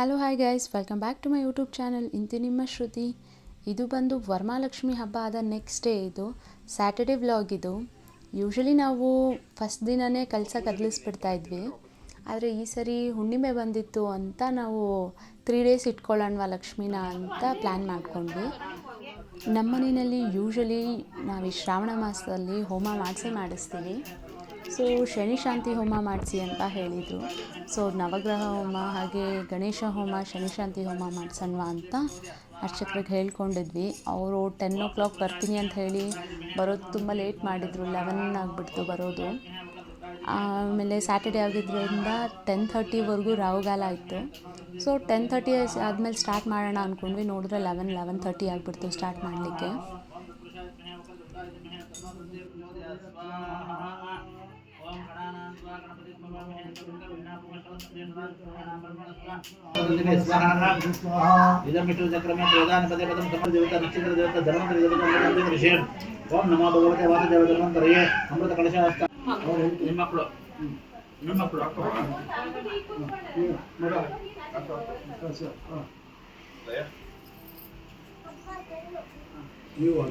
Hello hi guys welcome back to my YouTube channel ಇಂತಿ ನಿಮ್ಮ ಶ್ರುತಿ ಇದು ಬಂದು ವರ್ಮಾಲಕ್ಷ್ಮಿ ಹಬ್ಬ ಆದ ನೆಕ್ಸ್ಟ್ ಡೇ ಇದು. ಸ್ಯಾಟರ್ಡೆ ವ್ಲಾಗ್ ಇದು. ಯೂಶ್ವಲಿ ನಾವು ಫಸ್ಟ್ ದಿನವೇ ಕೆಲಸ ಕದಲಿಸ್ಬಿಡ್ತಾ ಇದ್ವಿ. ಆದರೆ ಈ ಸರಿ ಹುಣ್ಣಿಮೆ ಬಂದಿತ್ತು ಅಂತ ನಾವು ತ್ರೀ ಡೇಸ್ ಇಟ್ಕೊಳ್ಳೋಣವಾ ಲಕ್ಷ್ಮಿನ ಅಂತ ಪ್ಲ್ಯಾನ್ ಮಾಡ್ಕೊಂಡ್ವಿ. ನಮ್ಮ ಮನೆಯಲ್ಲಿ ಯೂಶ್ವಲಿ ನಾವು ಈ ಶ್ರಾವಣ ಮಾಸದಲ್ಲಿ ಹೋಮ ಮಾಡಿಸಿ ಮಾಡಿಸ್ತೀವಿ. ಸೊ ಶನಿ ಶಾಂತಿ ಹೋಮ ಮಾಡಿಸಿ ಅಂತ ಹೇಳಿದರು. ಸೊ ನವಗ್ರಹ ಹೋಮ ಹಾಗೆ ಗಣೇಶ ಹೋಮ, ಶನಿ ಶಾಂತಿ ಹೋಮ ಮಾಡಿಸೋಣವಾ ಅಂತ ಅರ್ಚಕರಿಗೆ ಹೇಳ್ಕೊಂಡಿದ್ವಿ. ಅವರು ಟೆನ್ ಓ ಕ್ಲಾಕ್ ಬರ್ತೀನಿ ಅಂತ ಹೇಳಿ ಬರೋದು ತುಂಬ ಲೇಟ್ ಮಾಡಿದರು ಲೆವೆನ್ ಆಗಿಬಿಡ್ತು ಬರೋದು. ಆಮೇಲೆ ಸ್ಯಾಟರ್ಡೇ ಆಗಿದ್ದರಿಂದ ಟೆನ್ ಥರ್ಟಿವರೆಗೂ ರಾಹುಗಾಲ ಇತ್ತು. ಸೊ ಟೆನ್ ಥರ್ಟಿ ಆದಮೇಲೆ ಸ್ಟಾರ್ಟ್ ಮಾಡೋಣ ಅಂದ್ಕೊಂಡ್ವಿ ನೋಡಿದ್ರೆ ಲೆವೆನ್ ಲೆವೆನ್ ಥರ್ಟಿ ಆಗಿಬಿಡ್ತು ಸ್ಟಾರ್ಟ್ ಮಾಡಲಿಕ್ಕೆ. ಓಂ ನಮೋ ಭಗವತೆ ವಾಸುದೇವ ಧರ್ಮಂತರಯೇ ಅಮೃತ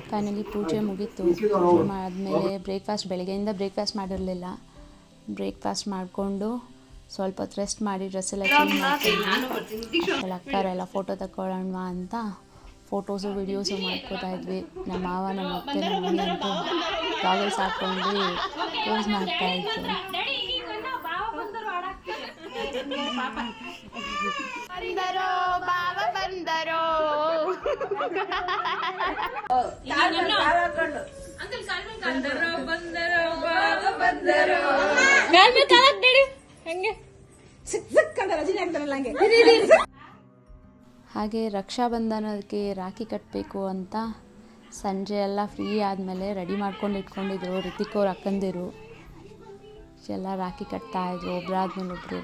ಫೈನಲಿ ಪೂಜೆ ಮುಗೀತು. ಪೂಜೆ ಆದಮೇಲೆ ಬ್ರೇಕ್ಫಾಸ್ಟ್ ಬೆಳಗ್ಗೆಯಿಂದ ಬ್ರೇಕ್ಫಾಸ್ಟ್ ಮಾಡಿರಲಿಲ್ಲ. ಬ್ರೇಕ್ಫಾಸ್ಟ್ ಮಾಡಿಕೊಂಡು ಸ್ವಲ್ಪ ಹೊತ್ತು ರೆಸ್ಟ್ ಮಾಡಿ ಡ್ರೆಸ್ ಎಲ್ಲ ಚೇಂಜ್ ಮಾಡ್ಕೊಂಡು ಅಕ್ಕರೆಲ್ಲ ಫೋಟೋ ತಗೊಳ್ಳೋಣ ಅಂತ ಫೋಟೋಸು ವಿಡಿಯೋಸು ಮಾಡ್ಕೋತಾ ಇದ್ವಿ. ನಮ್ಮ ಮಾವ ನಮ್ಮ ಅತ್ತೆ ನಮ್ಮ ಮಮ್ಮಿ ಅಂತೂ ಗಾಗಲ್ಸ್ ಹಾಕ್ಕೊಂಡು ಪೋಸ್ ಮಾಡ್ತಾ ಇದ್ರು. ಬಂದರೋ ಬಾವ ಬಂದರೋ. ಹಾಗೆ. ರಕ್ಷಾಬಂಧನಕ್ಕೆ ರಾಖಿ ಕಟ್ಟಬೇಕು ಅಂತ ಸಂಜೆ ಎಲ್ಲ ಫ್ರೀ ಆದಮೇಲೆ ರೆಡಿ ಮಾಡ್ಕೊಂಡು ಇಟ್ಕೊಂಡಿದ್ರು ರಿತಿಕ್ ಅವ್ರ ಅಕ್ಕಂದಿರು. ಎಲ್ಲ ರಾಖಿ ಕಟ್ತಾ ಇದ್ರು ಒಬ್ರಾದ್ಮೇಲೆ ಒಬ್ರು.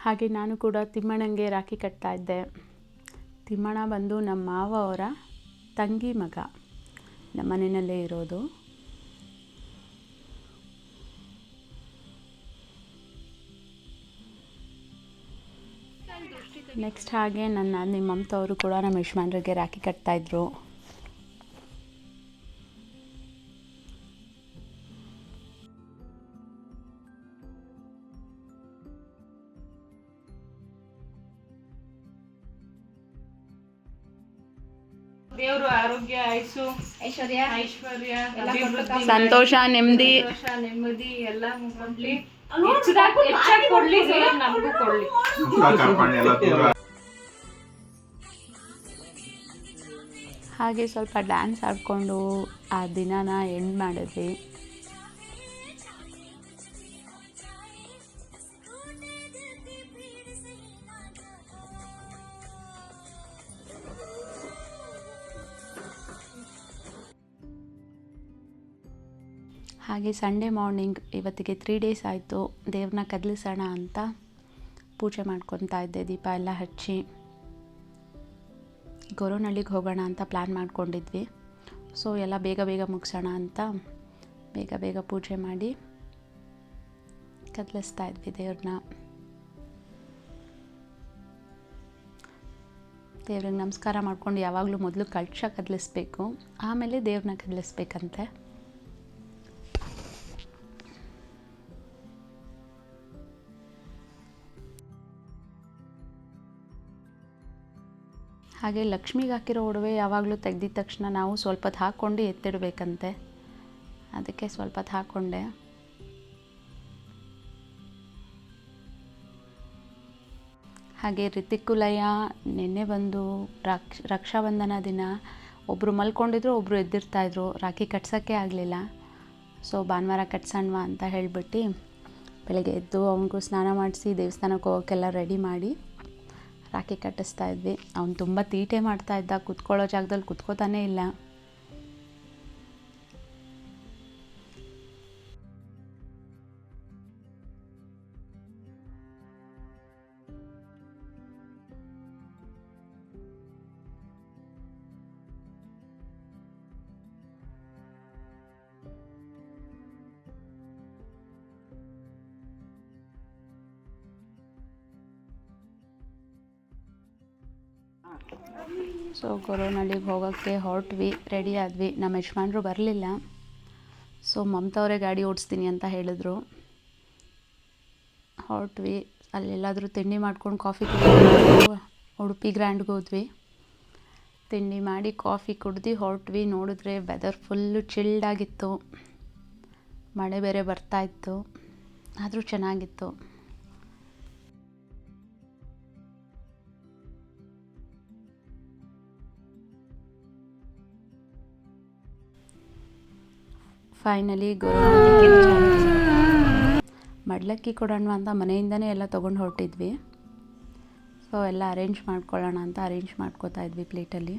ಹಾಗೆ ನಾನು ಕೂಡ ತಿಮ್ಮಣ್ಣಂಗೆ ರಾಖಿ ಕಟ್ತಾ ಇದ್ದೆ. ತಿಮ್ಮಣ್ಣ ಬಂದು ನಮ್ಮ ಮಾವ ಅವರ ತಂಗಿ ಮಗ. ನಮ್ಮ ಮನೆಯಲ್ಲೇ ಇರೋದು. ನೆಕ್ಸ್ಟ್ ಹಾಗೆ ನನ್ನ ನಿಮ್ಮ ಮಮತವರು ಕೂಡ ನಮ್ಮ ಯಜಮಾನ್ರಿಗೆ ರಾಖಿ ಕಟ್ತಾ ದೇವರು ಆರೋಗ್ಯ ಆಯುಸು ಐಶ್ವರ್ಯ ಐಶ್ವರ್ಯ ಸಂತೋಷ ನೆಮ್ಮದಿ. ಸಂತೋಷ ನೆಮ್ಮದಿ ಎಲ್ಲ ಕೊಡ್ಲಿ ಹೆಚ್ಚಾಗಿ ಹೆಚ್ಚಾಗಿ ಕೊಡ್ಲಿ ನಮಗೂ ಕೊಡ್ಲಿ. ಹಾಗೆ ಸ್ವಲ್ಪ ಡ್ಯಾನ್ಸ್ ಆಡಿಕೊಂಡು ಆ ದಿನನ ಎಂಡ್ ಮಾಡಿದ್ವಿ. ಹಾಗೆ ಸಂಡೇ ಮಾರ್ನಿಂಗ್ ಇವತ್ತಿಗೆ ತ್ರೀ ಡೇಸ್ ಆಯಿತು. ದೇವ್ರನ್ನ ಕದಲಿಸೋಣ ಅಂತ ಪೂಜೆ ಮಾಡ್ಕೊತಾ ಇದ್ದೆ, ದೀಪ ಎಲ್ಲ ಹಚ್ಚಿ. ಗೊರವನಹಳ್ಳಿಗೆ ಹೋಗೋಣ ಅಂತ ಪ್ಲ್ಯಾನ್ ಮಾಡ್ಕೊಂಡಿದ್ವಿ. ಸೊ ಎಲ್ಲ ಬೇಗ ಬೇಗ ಮುಗಿಸೋಣ ಅಂತ ಬೇಗ ಬೇಗ ಪೂಜೆ ಮಾಡಿ ಕದಲಿಸ್ತಾ ಇದ್ವಿ ದೇವ್ರನ್ನ. ದೇವ್ರಿಗೆ ನಮಸ್ಕಾರ ಮಾಡ್ಕೊಂಡು ಯಾವಾಗಲೂ ಮೊದಲು ಕಳಶ ಕದಲಿಸ್ಬೇಕು, ಆಮೇಲೆ ದೇವ್ರನ್ನ ಕದಲಿಸ್ಬೇಕಂತೆ. ಹಾಗೆ ಲಕ್ಷ್ಮಿಗೆ ಹಾಕಿರೋ ಒಡವೆ ಯಾವಾಗಲೂ ತೆಗೆದಿದ ತಕ್ಷಣ ನಾವು ಸ್ವಲ್ಪ ಹೊತ್ತು ಹಾಕ್ಕೊಂಡು ಎತ್ತಿಡಬೇಕಂತೆ. ಅದಕ್ಕೆ ಸ್ವಲ್ಪ ಹೊತ್ತು ಹಾಕ್ಕೊಂಡೆ ಹಾಗೆ ರಿತಿಕ್ ಲಯ ನಿನ್ನೆ ಬಂದು ರಕ್ಷ ರಕ್ಷಾಬಂಧನ ದಿನ ಒಬ್ಬರು ಮಲ್ಕೊಂಡಿದ್ರು ಒಬ್ಬರು ಎದ್ದಿರ್ತಾಯಿದ್ರು ರಾಖಿ ಕಟ್ಸೋಕ್ಕೆ ಆಗಲಿಲ್ಲ. ಸೊ ಭಾನುವಾರ ಕಟ್ಸೋಣವಾ ಅಂತ ಹೇಳಿಬಿಟ್ಟು ಬೆಳಗ್ಗೆ ಎದ್ದು ಅವನಿಗೂ ಸ್ನಾನ ಮಾಡಿಸಿ ದೇವಸ್ಥಾನಕ್ಕೆ ಹೋಗೋಕ್ಕೆಲ್ಲ ರೆಡಿ ಮಾಡಿ ರಾಖಿ ಕಟ್ಟಿಸ್ತಾ ಇದ್ವಿ. ಅವ್ನು ತುಂಬ ತೀಟೆ ಮಾಡ್ತಾ ಇದ್ದ. ಕುತ್ಕೊಳ್ಳೋ ಜಾಗದಲ್ಲಿ ಕುತ್ಕೋತಾನೇ ಇಲ್ಲ. ಸೊ ಕೊರೋನಲ್ಲಿಗೆ ಹೋಗೋಕ್ಕೆ ಹೊರಟ್ವಿ ರೆಡಿ ಆದ್ವಿ. ನಮ್ಮ ಯಜಮಾನ್ರು ಬರಲಿಲ್ಲ. ಸೊ ಮಮತವರೇ ಗಾಡಿ ಓಡಿಸ್ತೀನಿ ಅಂತ ಹೇಳಿದ್ರು. ಹೊರಟ್ವಿ. ಅಲ್ಲೆಲ್ಲಾದರೂ ತಿಂಡಿ ಮಾಡ್ಕೊಂಡು ಕಾಫಿ ಕುಡಿದು, ಉಡುಪಿ ಗ್ರ್ಯಾಂಡ್ಗೆ ಹೋದ್ವಿ. ತಿಂಡಿ ಮಾಡಿ ಕಾಫಿ ಕುಡ್ದು ಹೊರಟ್ವಿ. ನೋಡಿದ್ರೆ ವೆದರ್ ಫುಲ್ಲು ಚಿಲ್ಡಾಗಿತ್ತು ಮಳೆ ಬೇರೆ ಬರ್ತಾ ಇತ್ತು. ಆದರೂ ಚೆನ್ನಾಗಿತ್ತು. ಫೈನಲಿ ಮಡ್ಲಕ್ಕಿ ಕೊಡೋಣ ಅಂತ ಮನೆಯಿಂದನೇ ಎಲ್ಲ ತೊಗೊಂಡು ಹೊರಟಿದ್ವಿ. ಸೊ ಎಲ್ಲ ಅರೇಂಜ್ ಮಾಡ್ಕೊಳ್ಳೋಣ ಅಂತ ಅರೇಂಜ್ ಮಾಡ್ಕೋತಾ ಇದ್ವಿ ಪ್ಲೇಟಲ್ಲಿ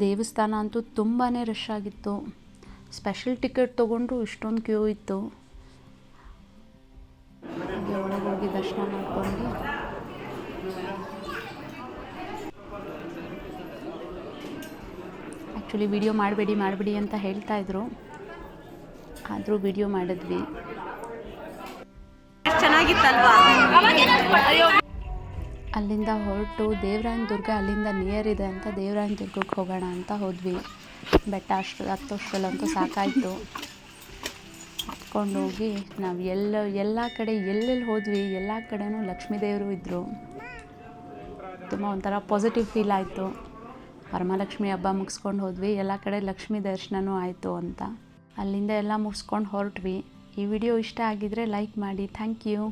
ದೇವಸ್ಥಾನ ಅಂತೂ ತುಂಬಾ ರಶ್ ಆಗಿತ್ತು. ಸ್ಪೆಷಲ್ ಟಿಕೆಟ್ ತೊಗೊಂಡ್ರು ಇಷ್ಟೊಂದು ಕ್ಯೂ ಇತ್ತು. ಒಳಗೆ ಹೋಗಿ ದರ್ಶನ ಮಾಡಿಕೊಂಡು. ಆ್ಯಕ್ಚುಲಿ ವಿಡಿಯೋ ಮಾಡಬೇಡಿ ಮಾಡಬೇಡಿ ಅಂತ ಹೇಳ್ತಾ ಇದ್ರು. ಆದರೂ ವಿಡಿಯೋ ಮಾಡಿದ್ವಿ. ಚೆನ್ನಾಗಿತ್ತಲ್ವಾ? ಅಲ್ಲಿಂದ ಹೊರಟು ದೇವರಾಯನ ದುರ್ಗ ಅಲ್ಲಿಂದ ನಿಯರ್ ಇದೆ ಅಂತ ದೇವರಾಯನ ದುರ್ಗಕ್ಕೆ ಹೋಗೋಣ ಅಂತ ಹೋದ್ವಿ. ಬೆಟ್ಟ ಅಷ್ಟು ಹತ್ತೋಷ್ಟರಲ್ಲಂತೂ ಸಾಕಾಯಿತು. ಹತ್ಕೊಂಡು ಹೋಗಿ ನಾವು ಎಲ್ಲ ಎಲ್ಲ ಕಡೆ ಎಲ್ಲೆಲ್ಲಿ ಹೋದ್ವಿ, ಎಲ್ಲ ಕಡೆನೂ ಲಕ್ಷ್ಮೀ ದೇವರು ಇದ್ದರು ತುಂಬ ಒಂಥರ ಪಾಸಿಟಿವ್ ಫೀಲ್ ಆಯಿತು. ವರಮಹಾಲಕ್ಷ್ಮಿ ಹಬ್ಬ ಮುಗಿಸ್ಕೊಂಡು ಹೋದ್ವಿ. ಎಲ್ಲ ಕಡೆ ಲಕ್ಷ್ಮೀ ದರ್ಶನವೂ ಆಯಿತು ಅಂತ. ಅಲ್ಲಿಂದ ಎಲ್ಲ ಮುಗಿಸ್ಕೊಂಡು ಹೊರಟ್ವಿ. ಈ ವಿಡಿಯೋ ಇಷ್ಟ ಆಗಿದ್ರೆ ಲೈಕ್ ಮಾಡಿ. Thank you.